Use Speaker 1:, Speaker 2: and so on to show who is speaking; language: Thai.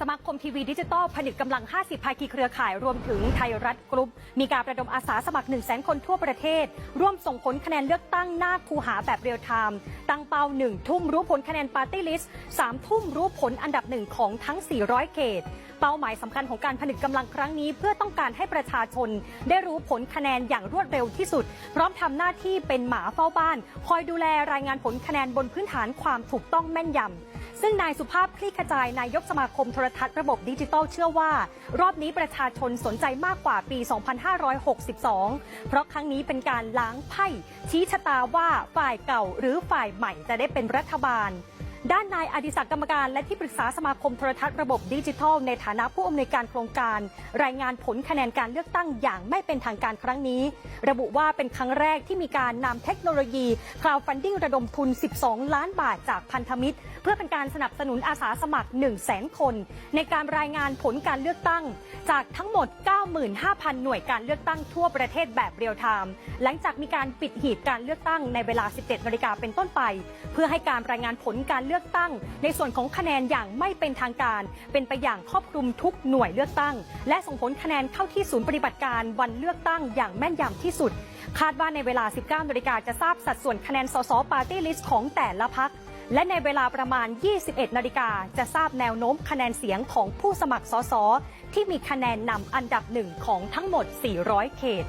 Speaker 1: สมาคมทีวีดิจิตอลผนึกกำลัง 50 ภาคีเครือข่ายรวมถึงไทยรัฐกรุ๊ป มีการประดมอาสาสมัคร 1 0 0 0 0แคนทั่วประเทศ ร่วมส่งผลคะแนนเลือกตั้งหน้าคูหาแบบเรียลไทม์ตั้งเป้า 1 ทุ่มรู้ผลคะแนนปาร์ตี้ลิสต์3ทุ่มรู้ผลอันดับหนึ่งของทั้ง 400 เขต เป้าหมายสำคัญของการผนึกกำลังครั้งนี้ เพื่อต้องการให้ประชาชน ได้รู้ผลคะแนนอย่างรวดเร็วที่สุด พร้อมทำหน้าที่เป็นหมาเฝ้าบ้าน คอยดูแลรายงานผลคะแนนบนพื้นฐานความถูกต้องแม่นยำ ซึ่งนายสุภาพคลี่ขจายนายกสมาคมโทรทัศน์ระบบดิจิตอลเชื่อว่า รอบนี้ประชาชนสนใจมากกว่าปี 2562 เพราะครั้งนี้เป็นการล้างไพ่ชี้ชะตาว่าฝ่ายเก่าหรือฝ่ายใหม่จะได้เป็นรัฐบาล ด้านนายอดิศักดิ์กรรมการและที่ปรึกษาสมาคมโทรทัศน์ระบบดิจิทัล ในฐานะผู้อำนวยการโครงการ รายงานผลคะแนนการเลือกตั้งอย่างไม่เป็นทางการครั้งนี้ ระบุว่าเป็นครั้งแรกที่มีการนำเทคโนโลยี crowdfunding ระดมทุน 12 ล้านบาทจากพันธมิตร เพื่อเป็นการสนับสนุนอาสาสมัคร 1 0 0 0 0แสนคน ในการรายงานผลการเลือกตั้ง จากทั้งหมด 95,000 หน่วยการเลือกตั้งทั่วประเทศแบบเรียลไทม์หลังจากมีการปิดหีบการเลือกตั้งในเวลา 17นาฬิกาเป็นต้นไป เพื่อให้การรายงานผลการเลือกตั้ง ในส่วนของคะแนนอย่างไม่เป็นทางการ เป็นไปอย่างครอบคลุมทุกหน่วยเลือกตั้ง และส่งผลคะแนนเข้าที่ศูนย์ปฏิบัติการวันเลือกตั้งอย่างแม่นยำที่สุด คาดว่าในเวลา 19นาฬิกาจะทราบสัดส่วนคะแนนสสปาร์ตี้ลิสต์ของแต่ละพักและในเวลาประมาณ 21 นาฬิกา จะทราบแนวโน้มคะแนนเสียงของผู้สมัครสสที่มีคะแนนนำอันดับหนึ่งของทั้งหมด 400 เขต